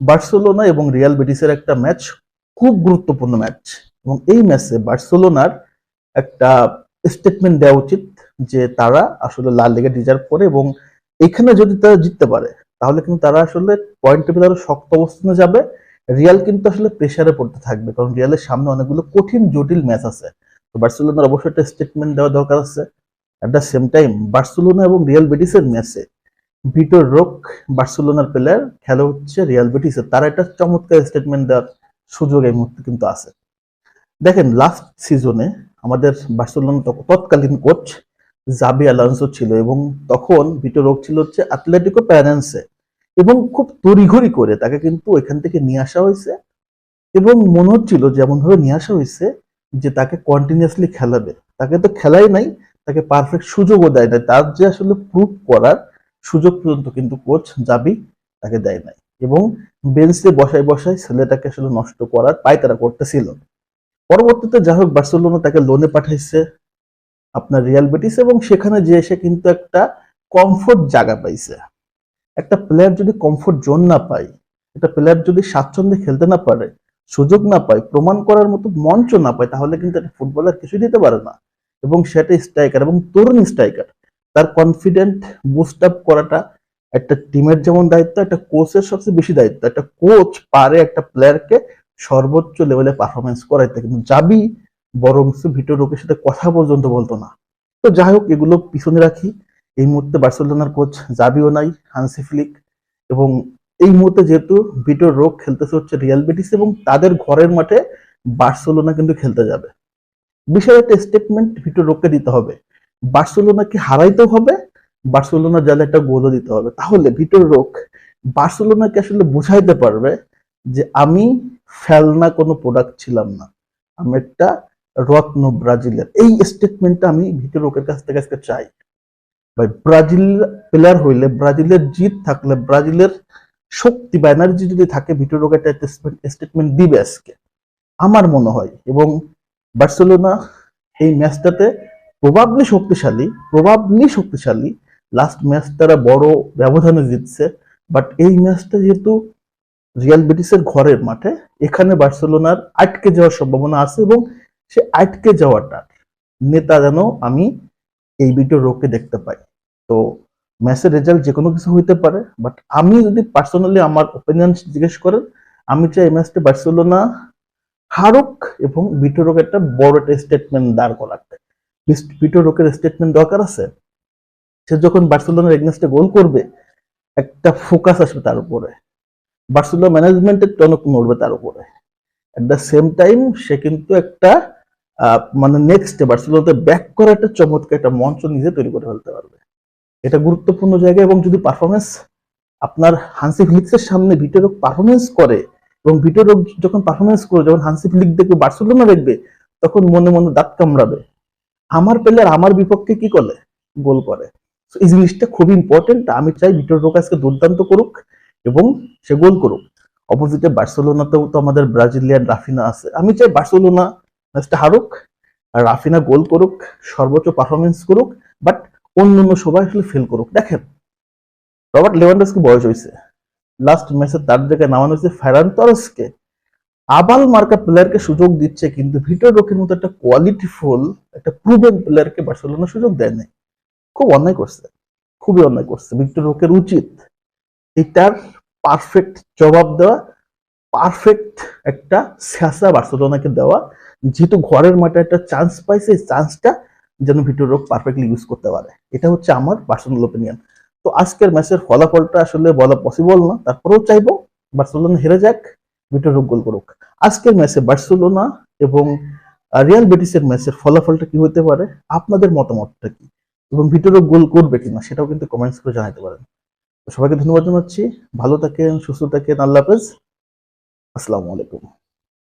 Barcelona এবং Real বেটিসের একটা match, খুব গুরুত্বপূর্ণ ম্যাচ। এবং এই ম্যাচে বার্সেলোনার একটা স্টেটমেন্ট দেওয়া উচিত যে তারা আসলে লাল লিগা ডিজার্ভ করে এবং এখানে যদি তারা জিততে পারে, তাহলে কিন্তু তারা আসলে পয়েন্ট টেবিল আরও শক্ত অবস্থানে যাবে। রিয়াল কিন্তু আসলে প্রেসারে পড়তে থাকবে, কারণ রিয়ালের সামনে অনেকগুলো কঠিন, জটিল ম্যাচ আছে। তো বার্সেলোনার অবশ্যই একটা স্টেটমেন্ট দেওয়া দরকার আছে। At the same time Barcelona এবং রিয়াল বেটিসের ম্যাচে ভিটোর রোক, বার্সেলোনার প্লেয়ার খেলা হচ্ছে রিয়াল বেটিসের তারা একটা চমৎকার স্টেটমেন্ট দেওয়ার সুযোগ এই মুহূর্তে কিন্তু আছে। দেখেন লাস্ট সিজনে আমাদের বার্সেলোনা তৎকালীন কোচ জাবি আলান্সো ছিল এবং তখন ভিটো রোগ ছিল হচ্ছে অ্যাথলেটিকো প্যারেন্সে এবং খুব তড়িঘড়ি করে তাকে কিন্তু এখান থেকে নিয়ে আসা হয়েছে এবং মনে হচ্ছিল যেমন ভাবে নিয়ে আসা হয়েছে যে তাকে কন্টিনিউয়াসলি খেলাবে। তাকে তো খেলাই নাই, তাকে পারফেক্ট সুযোগও দেয় নাই। তার যে আসলে প্রুভ করার সুযোগ পর্যন্ত কিন্তু কোচ জাবি তাকে দেয় নাই এবং বেঞ্চে বসায় বসায় ছেলেটাকে আসলে নষ্ট করার পায় তারা করতেছিল। পরবর্তীতে যাই হোক বার্সেলোনা তাকে লোনে পাঠাইছে আপনার রিয়াল বেটিস এবং সেখানে যে এসে কিন্তু একটা কমফোর্ট জায়গা পাইছে। একটা প্লেয়ার যদি কমফোর্ট জোন না পায়, একটা প্লেয়ার যদি স্বাচ্ছন্দ্যে খেলতে না পারে, সুযোগ না পায়, প্রমাণ করার মতো মঞ্চ না পায়, তাহলে কিন্তু একটা ফুটবলার কিছু দিতে পারে না। এবং সেটা স্ট্রাইকার এবং তরুণ স্ট্রাইকার তার কনফিডেন্ট বুস্ট আপ করাটা একটা টিমের যেমন দায়িত্ব, একটা কোচের সবচেয়ে বেশি দায়িত্ব। একটা কোচ পারে একটা প্লেয়ারকে সর্বোচ্চ লেভেলে পারফরমেন্স করাইতে। কিন্তু যাবি বরং ভিটোর রোগের সাথে কথা পর্যন্ত বলতো না। তো যাই হোক, এগুলো পিছনে রাখি। এই মুহূর্তে বার্সেলোনার কোচ জাবিও নাই, হানসি ফ্লিক। এবং এই মুহূর্তে যেহেতু ভিটোর রোগ খেলতেছে হচ্ছে রিয়াল বেটিস এবং তাদের ঘরের মাঠে বার্সেলোনা কিন্তু খেলতে যাবে। বিশাল একটা স্টেটমেন্ট ভিটোর রোগকে দিতে হবে। বার্সেলোনাকে হারাইতেও হবে, বার্সেলোনা জালে একটা গোলও দিতে হবে। তাহলে ভিটোর রোগ, বার্সেলোনাকে আসলে বুঝাইতে পারবে যে আমি ফেলনা কোনো প্রোডাক্ট ছিলাম না। আমি একটা রত্ন ব্রাজিলের। এই স্টেটমেন্টটা আমি ভিতর রোকের কাছ থেকে আজকে চাই। ভাই, ব্রাজিল প্লেয়ার হইলে, ব্রাজিলের জিত থাকলে, ব্রাজিলের শক্তি বা এনার্জি যদি থাকে, ভিতর রোগ একটা স্টেটমেন্ট দিবে আজকে। আমার মনে হয় এবং বার্সেলোনা এই ম্যাচটাতে প্রবাবলি শক্তিশালী প্রবাবলি শক্তিশালী। লাস্ট ম্যাচ তারা বড় ব্যবধানে জিতছে বাট এই ম্যাচটা যেহেতু রিয়াল বেটিসের ঘরের মাঠে, এখানে বার্সেলোনার আটকে যাওয়ার সম্ভাবনা আছে এবং সে আটকে যাওয়াটার নেতা যেন আমি এই ভিডিও রোগকে দেখতে পাই। তো ম্যাচের রেজাল্ট যে কোনো কিছু হইতে পারে বাট আমি যদি পার্সোনালি আমার ওপিনিয়ন জিজ্ঞেস করেন, আমি চাই এই ম্যাচটা বার্সেলোনা হারুক এবং ভিটো রোগ একটা বড় একটা স্টেটমেন্ট দাঁড় করাতে ভিটো রোকের স্টেটমেন্ট দরকার আছে? সে যখন বার্সেলোনার এগনেস্টে গোল করবে, একটা ফোকাস আসবে তার উপরে। বার্সেলোনা ম্যানেজমেন্টের টনক নড়বে তার উপরে। এট দ্য সেম টাইম সে কিন্তু একটা মানে নেক্সট বার্সেলোনাতে ব্যাক করা একটা চমৎকার একটা মঞ্চ নিজে তৈরি করে ফেলতে পারবে। এটা গুরুত্বপূর্ণ জায়গা এবং যদি পারফরমেন্স আপনার হানসি ফিলিক্সের সামনে ভিটোরক পারফরমেন্স করে এবং ভিটোরক যখন পারফরমেন্স করে, যখন হানসি ফিলিক দেখবে বার্সেলোনা দেখবে, তখন মনে মনে দাঁত কামড়াবে। আমার প্লেয়ার আমার বিপক্ষে কি করে গোল করে। এই জিনিসটা খুব ইম্পর্টেন্ট আমি চাই ভিটোর রোক আজকে দুর্দান্ত করুক এবং সে গোল করুক। অপোজিটে বার্সেলোনাতেও তো আমাদের ব্রাজিলিয়ান রাফিনা আছে। আমি চাই বার্সেলোনা ম্যাচটা হারুক, আর রাফিনা গোল করুক, সর্বোচ্চ পারফরমেন্স করুক বাট অন্য অন্য সবাই আসলে ফেল করুক। দেখেন, রবার্ট লেভানডাসকে বয়স হয়েছে। লাস্ট ম্যাচে তার জায়গায় নামানো হয়েছে ফেরান তরসকে। আবাল মার্কা প্লেয়ারকে সুযোগ দিচ্ছে, কিন্তু ভিটোর রোকের মতো একটা কোয়ালিটিফুল একটা প্রুভেন প্লেয়ারকে বার্সেলোনা সুযোগ দেয় নাই খুব অন্যায় করছে, খুবই অন্যায় করছে। ভিক্টর রোকের উচিত এটার পারফেক্ট জবাব দেওয়া পারফেক্ট একটা স্যাসা বার্সেলোনাকে দেওয়া। যেহেতু ঘরের মাঠে একটা চান্স পাইছে, এই চান্সটা যেন ভিটোর রোগ পারফেক্টলি ইউজ করতে পারে। এটা হচ্ছে আমার পার্সোনাল ওপিনিয়ন তো আজকের ম্যাচের ফলাফলটা আসলে বলা পসিবল না, তারপরেও চাইব বার্সেলোনা হেরে যাক। রোগ গোল করুক। আজকের ম্যাচে বার্সেলোনা এবং রিয়াল বেটিসের ম্যাচের ফলাফলটা কি হতে পারে? আপনাদের মতামতটা কি? এবং ভিটোরও গোল করবে কিনা সেটাও কিন্তু কমেন্টস করে জানাতে পারেন। সবাইকে ধন্যবাদ জানাচ্ছি। ভালো থাকেন, সুস্থ থাকেন। আল্লাহ হাফেজ। আসসালামু আলাইকুম।